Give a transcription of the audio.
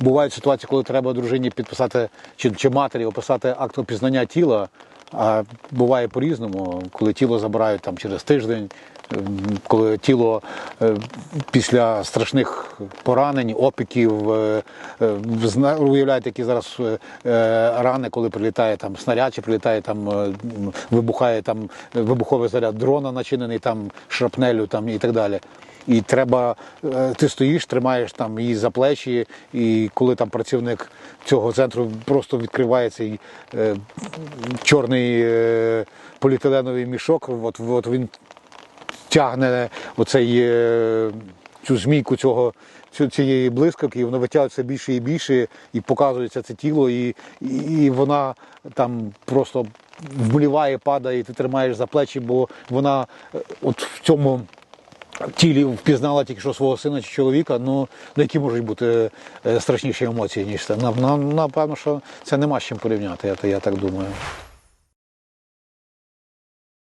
бувають ситуації, коли треба дружині підписати чи, чи матері описати акт опізнання тіла. А буває по-різному, коли тіло забирають там через тиждень, ем, коли тіло е, після страшних поранень, опіків, е, е, уявляєте, які зараз рани, коли прилітає там снаряд, чи прилітає там, вибухає там вибуховий заряд дрона, начинений там шрапнелю там і так далі. І треба, е, ти стоїш, тримаєш там її за плечі, і коли там працівник цього центру просто відкриває цей е, чорний е, поліетиленовий мішок, от, от він тягне оцей, е, цю змійку цього, цієї блискавки, і воно витягується більше і більше, і показується це тіло, і, і, вона там просто вмліває, падає, і ти тримаєш за плечі, бо вона е, от в цьому тілі впізнала тільки що свого сина чи чоловіка, ну, ну які можуть бути е, страшніші емоції, ніж це. Напевно, що це нема з чим порівняти, я так думаю.